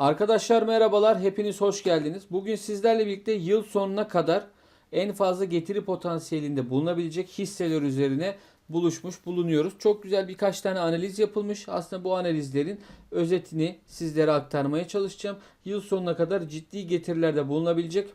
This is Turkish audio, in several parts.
Arkadaşlar merhabalar, hepiniz hoş geldiniz. Bugün sizlerle birlikte yıl sonuna kadar en fazla getiri potansiyelinde bulunabilecek hisseler üzerine buluşmuş bulunuyoruz. Çok güzel birkaç tane analiz yapılmış. Aslında bu analizlerin özetini sizlere aktarmaya çalışacağım. Yıl sonuna kadar ciddi getirilerde bulunabilecek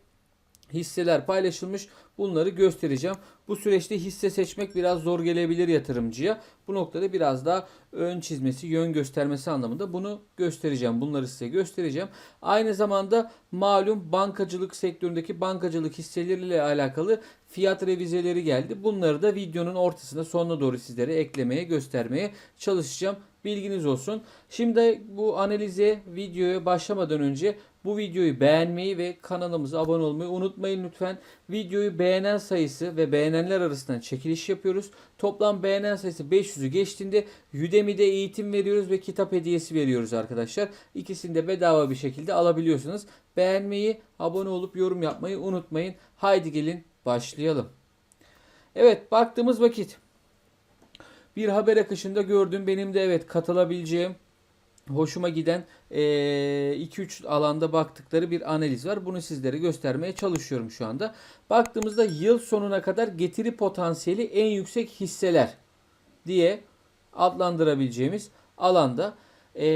hisseler paylaşılmış. Bunları göstereceğim. Bu süreçte hisse seçmek biraz zor gelebilir yatırımcıya. Bu noktada biraz daha ön çizmesi, yön göstermesi anlamında bunu göstereceğim. Bunları size göstereceğim. Aynı zamanda malum bankacılık sektöründeki bankacılık hisseleriyle alakalı fiyat revizeleri geldi. Bunları da videonun ortasında sonuna doğru sizlere eklemeye, göstermeye çalışacağım. Bilginiz olsun. Şimdi bu analize, videoya başlamadan önce bu videoyu beğenmeyi ve kanalımıza abone olmayı unutmayın lütfen. Videoyu beğenen sayısı ve beğenenler arasından çekiliş yapıyoruz. Toplam beğenen sayısı 500'ü geçtiğinde Udemy'de eğitim veriyoruz ve kitap hediyesi veriyoruz arkadaşlar. İkisini de bedava bir şekilde alabiliyorsunuz. Beğenmeyi, abone olup yorum yapmayı unutmayın. Haydi gelin başlayalım. Evet baktığımız vakit bir haber akışında gördüm. Benim de evet katılabileceğim hoşuma giden 2-3 alanda baktıkları bir analiz var. Bunu sizlere göstermeye çalışıyorum şu anda. Baktığımızda yıl sonuna kadar getiri potansiyeli en yüksek hisseler diye adlandırabileceğimiz alanda e,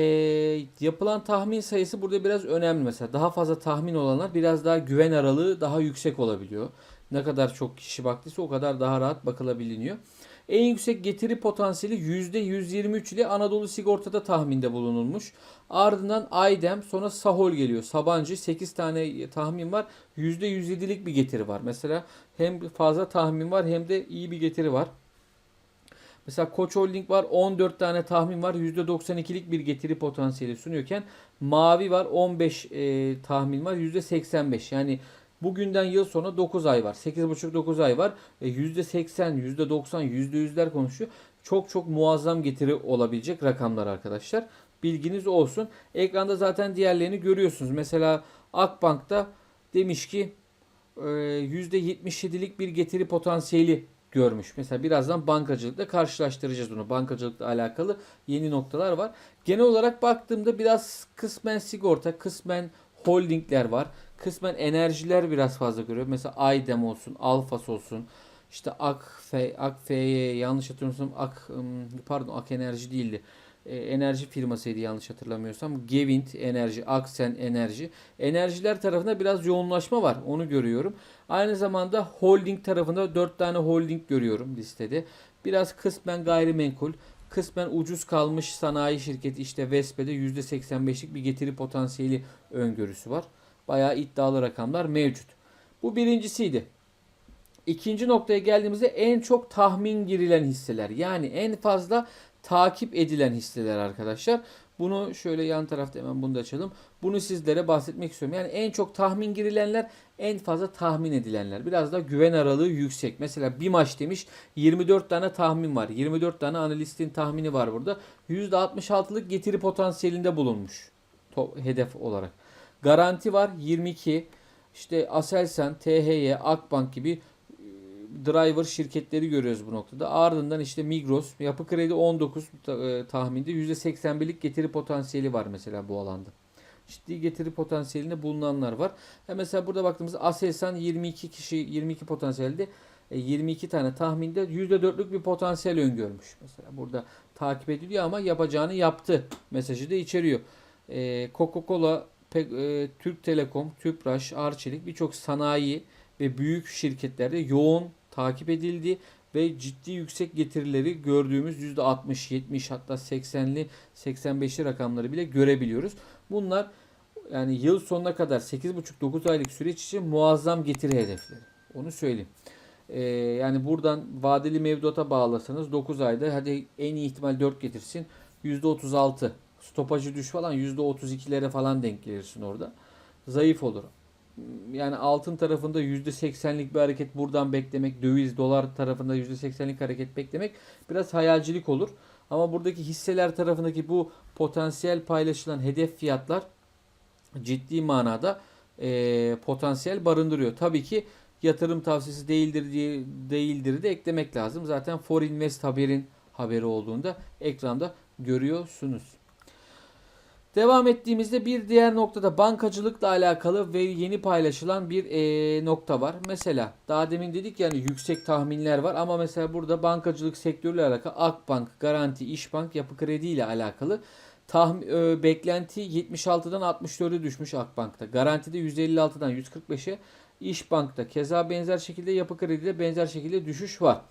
yapılan tahmin sayısı burada biraz önemli mesela. Daha fazla tahmin olanlar biraz daha güven aralığı daha yüksek olabiliyor. Ne kadar çok kişi baktıysa o kadar daha rahat bakılabiliyor. En yüksek getiri potansiyeli %123 ile Anadolu Sigorta'da tahminde bulunulmuş. Ardından Aydem sonra Sahol geliyor. Sabancı 8 tane tahmin var. %107'lik bir getiri var. Mesela hem fazla tahmin var hem de iyi bir getiri var. Mesela Koç Holding var 14 tane tahmin var %92'lik bir getiri potansiyeli sunuyorken Mavi var 15 e, tahmin var %85 yani Bugünden yıl sonra 9 ay var. 8,5-9 ay var. E, %80, %90, %100'ler konuşuyor. Çok çok muazzam getiri olabilecek rakamlar arkadaşlar. Bilginiz olsun. Ekranda zaten diğerlerini görüyorsunuz. Mesela Akbank'ta demiş ki e, %77'lik bir getiri potansiyeli görmüş. Mesela birazdan bankacılıkla karşılaştıracağız bunu. Bankacılıkla alakalı yeni noktalar var. Genel olarak baktığımda biraz kısmen sigorta, kısmen holdingler var. Kısmen enerjiler biraz fazla görüyor. Mesela Aydem olsun, Alfas olsun. İşte Akfe, Akfe'ye yanlış hatırlamıyorsam Ak pardon Ak Enerji değildi. E, enerji firmasıydı yanlış hatırlamıyorsam. Gevint Enerji, Aksen Enerji. Enerjiler tarafında biraz yoğunlaşma var. Onu görüyorum. Aynı zamanda holding tarafında 4 tane holding görüyorum listede. Biraz kısmen gayrimenkul, kısmen ucuz kalmış sanayi şirketi işte Vespe'de %85'lik bir getiri potansiyeli öngörüsü var. Bayağı iddialı rakamlar mevcut. Bu birincisiydi. İkinci noktaya geldiğimizde en çok tahmin girilen hisseler. Yani en fazla takip edilen hisseler arkadaşlar. Bunu şöyle yan tarafta hemen bunu da açalım. Bunu sizlere bahsetmek istiyorum. Yani en çok tahmin girilenler, en fazla tahmin edilenler. Biraz da güven aralığı yüksek. Mesela bir maç demiş 24 tane tahmin var. 24 tane analistin tahmini var burada. %66'lık getiri potansiyelinde bulunmuş. Hedef olarak. Garanti var 22. İşte Aselsan, THY, Akbank gibi driver şirketleri görüyoruz bu noktada. Ardından işte Migros, Yapı Kredi 19 e, tahminde %81'lik getiri potansiyeli var mesela bu alanda. Ciddi getiri potansiyelinde bulunanlar var. Ha mesela burada baktığımızda Aselsan 22 kişi 22 potansiyelde 22 e, tane tahminde %4'lük bir potansiyel öngörmüş. Mesela burada takip ediliyor ama yapacağını yaptı mesajı da içeriyor. Coca-Cola e, Türk Telekom, Tüpraş, Arçelik birçok sanayi ve büyük şirketlerde yoğun takip edildi ve ciddi yüksek getirileri gördüğümüz %60, 70 hatta 80'li 85'li rakamları bile görebiliyoruz. Bunlar yani yıl sonuna kadar 8,5-9 aylık süreç için muazzam getiri hedefleri. Onu söyleyeyim. Ee, yani buradan vadeli mevduata bağlasanız 9 ayda hadi en iyi ihtimal 4 getirsin %36 stopajı düş falan %32'lere falan denk gelirsin orada. Zayıf olur. Yani altın tarafında %80'lik bir hareket buradan beklemek, döviz, dolar tarafında %80'lik hareket beklemek biraz hayalcilik olur. Ama buradaki hisseler tarafındaki bu potansiyel paylaşılan hedef fiyatlar ciddi manada e, potansiyel barındırıyor. Tabii ki yatırım tavsiyesi değildir diye değildir de eklemek lazım. Zaten For Invest haberin haberi olduğunda ekranda görüyorsunuz. Devam ettiğimizde bir diğer noktada bankacılıkla alakalı ve yeni paylaşılan bir eee, nokta var. Mesela daha demin dedik yani yüksek tahminler var ama mesela burada bankacılık sektörüyle alakalı Akbank, Garanti, İşbank, Yapı Kredi ile alakalı tahmin, e, beklenti 76'dan 64'e düşmüş Akbank'ta. Garanti'de 156'dan 145'e, İşbank'ta keza benzer şekilde Yapı Kredi'de benzer şekilde düşüş var.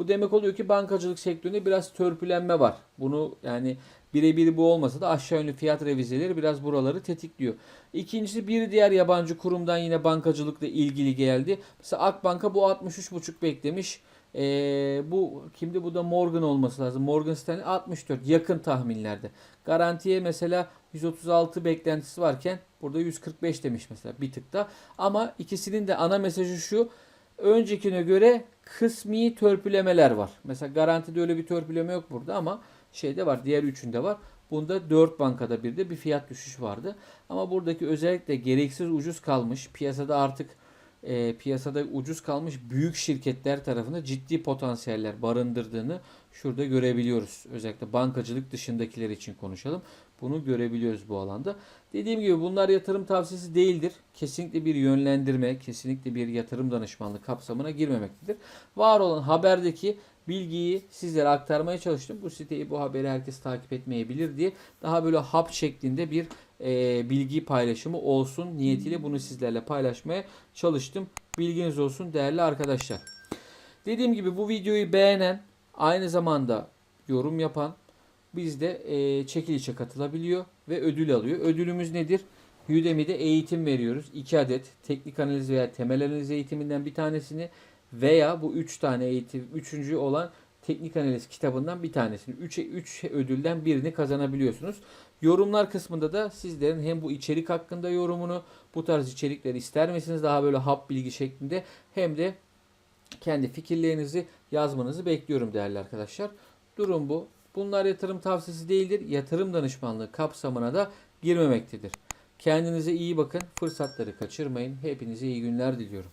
Bu demek oluyor ki bankacılık sektöründe biraz törpülenme var. Bunu yani birebir bu olmasa da aşağı yönlü fiyat revizeleri biraz buraları tetikliyor. İkincisi bir diğer yabancı kurumdan yine bankacılıkla ilgili geldi. Mesela Akbank'a bu 63,5 beklemiş. Ee, bu kimdi? Bu da Morgan olması lazım. Morgan Stanley 64 yakın tahminlerde. Garantiye mesela 136 beklentisi varken burada 145 demiş mesela bir tıkta. Ama ikisinin de ana mesajı şu. Öncekine göre kısmi törpülemeler var. Mesela garantide öyle bir törpüleme yok burada ama şeyde var. Diğer üçünde var. Bunda 4 bankada bir de bir fiyat düşüş vardı. Ama buradaki özellikle gereksiz ucuz kalmış piyasada artık e, piyasada ucuz kalmış büyük şirketler tarafında ciddi potansiyeller barındırdığını şurada görebiliyoruz. Özellikle bankacılık dışındakiler için konuşalım. Bunu görebiliyoruz bu alanda. Dediğim gibi bunlar yatırım tavsiyesi değildir. Kesinlikle bir yönlendirme, kesinlikle bir yatırım danışmanlığı kapsamına girmemektedir. Var olan haberdeki bilgiyi sizlere aktarmaya çalıştım. Bu siteyi, bu haberi herkes takip etmeyebilir diye daha böyle hap şeklinde bir e, bilgi paylaşımı olsun niyetiyle bunu sizlerle paylaşmaya çalıştım. Bilginiz olsun değerli arkadaşlar. Dediğim gibi bu videoyu beğenen, aynı zamanda yorum yapan bizde e, çekilişe katılabiliyor ve ödül alıyor. Ödülümüz nedir? Udemy'de eğitim veriyoruz. 2 adet teknik analiz veya temel analiz eğitiminden bir tanesini veya bu 3 tane eğitim, üçüncü olan teknik analiz kitabından bir tanesini. 3 3 ödülden birini kazanabiliyorsunuz. Yorumlar kısmında da sizlerin hem bu içerik hakkında yorumunu, bu tarz içerikleri ister misiniz daha böyle hap bilgi şeklinde hem de kendi fikirlerinizi yazmanızı bekliyorum değerli arkadaşlar. Durum bu. Bunlar yatırım tavsiyesi değildir. Yatırım danışmanlığı kapsamına da girmemektedir. Kendinize iyi bakın. Fırsatları kaçırmayın. Hepinize iyi günler diliyorum.